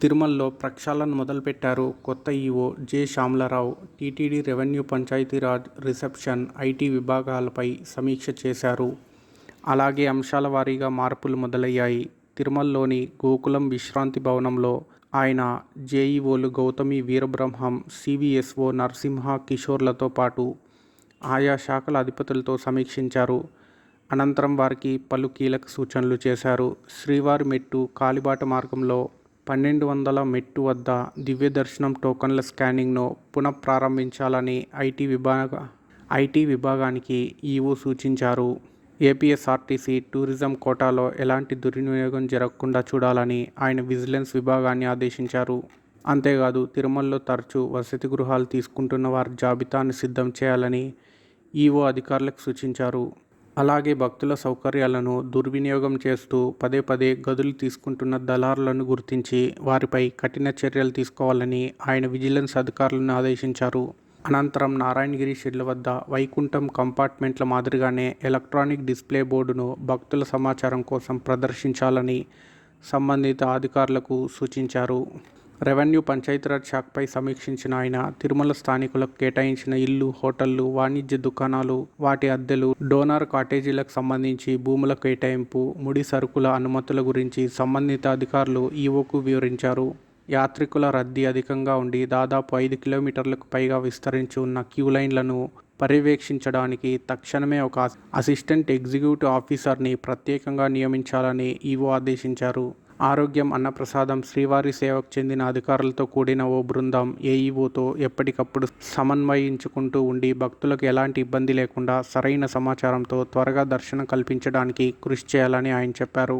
తిరుమలలో ప్రక్షాళన మొదలుపెట్టారు కొత్త EO J Syamalarao. TTD revenue Panchayati Raj reception IT విభాగాలపై సమీక్ష చేశారు. అలాగే అంశాల వారీగా మార్పులు మొదలయ్యాయి. తిరుమలలోని గోకులం విశ్రాంతి భవనంలో ఆయన జేఈఓలు గౌతమి వీరబ్రహ్మం సివిఎస్ఓ నరసింహ కిషోర్లతో పాటు ఆయా శాఖల అధిపతులతో సమీక్షించారు. అనంతరం వారికి పలు కీలక సూచనలు చేశారు. శ్రీవారి మెట్టు కాలిబాట మార్గంలో పన్నెండు వందల మెట్టు వద్ద దివ్య దర్శనం టోకన్ల స్కానింగ్ను పునఃప్రారంభించాలని ఐటీ విభాగ ఐటీ విభాగానికి ఈవో సూచించారు. ఏపీఎస్ఆర్టీసీ టూరిజం కోటాలో ఎలాంటి దుర్వినియోగం జరగకుండా చూడాలని ఆయన విజిలెన్స్ విభాగాన్ని ఆదేశించారు. అంతేకాదు తిరుమలలో తరచూ వసతి గృహాలు తీసుకుంటున్న వారి జాబితాను సిద్ధం చేయాలని ఈవో అధికారులకు సూచించారు. అలాగే భక్తుల సౌకర్యాలను దుర్వినియోగం చేస్తూ పదే పదే గదులు తీసుకుంటున్న దళారులను గుర్తించి వారిపై కఠిన చర్యలు తీసుకోవాలని ఆయన విజిలెన్స్ అధికారులను ఆదేశించారు. అనంతరం నారాయణగిరి షెడ్ల వద్ద వైకుంఠం కంపార్ట్మెంట్ల మాదిరిగానే ఎలక్ట్రానిక్ డిస్ప్లే బోర్డును భక్తుల సమాచారం కోసం ప్రదర్శించాలని సంబంధిత అధికారులకు సూచించారు. రెవెన్యూ పంచాయతీరాజ్ శాఖపై సమీక్షించిన ఆయన తిరుమల స్థానికులకు కేటాయించిన ఇల్లు హోటళ్ళు వాణిజ్య దుకాణాలు వాటి అద్దెలు డోనార్ కాటేజీలకు సంబంధించి భూముల కేటాయింపు ముడి సరుకుల అనుమతుల గురించి సంబంధిత అధికారులు ఈవోకు వివరించారు. యాత్రికుల రద్దీ అధికంగా ఉండి దాదాపు ఐదు కిలోమీటర్లకు పైగా విస్తరించి ఉన్న క్యూ లైన్లను పర్యవేక్షించడానికి తక్షణమే ఒక అసిస్టెంట్ ఎగ్జిక్యూటివ్ ఆఫీసర్ని ప్రత్యేకంగా నియమించాలని ఈవో ఆదేశించారు. ఆరోగ్యం అన్నప్రసాదం శ్రీవారి సేవకు చెందిన అధికారులతో కూడిన ఓ బృందం ఏఈఓతో ఎప్పటికప్పుడు సమన్వయించుకుంటూ ఉండి భక్తులకు ఎలాంటి ఇబ్బంది లేకుండా సరైన సమాచారంతో త్వరగా దర్శనం కల్పించడానికి కృషి చేయాలని ఆయన చెప్పారు.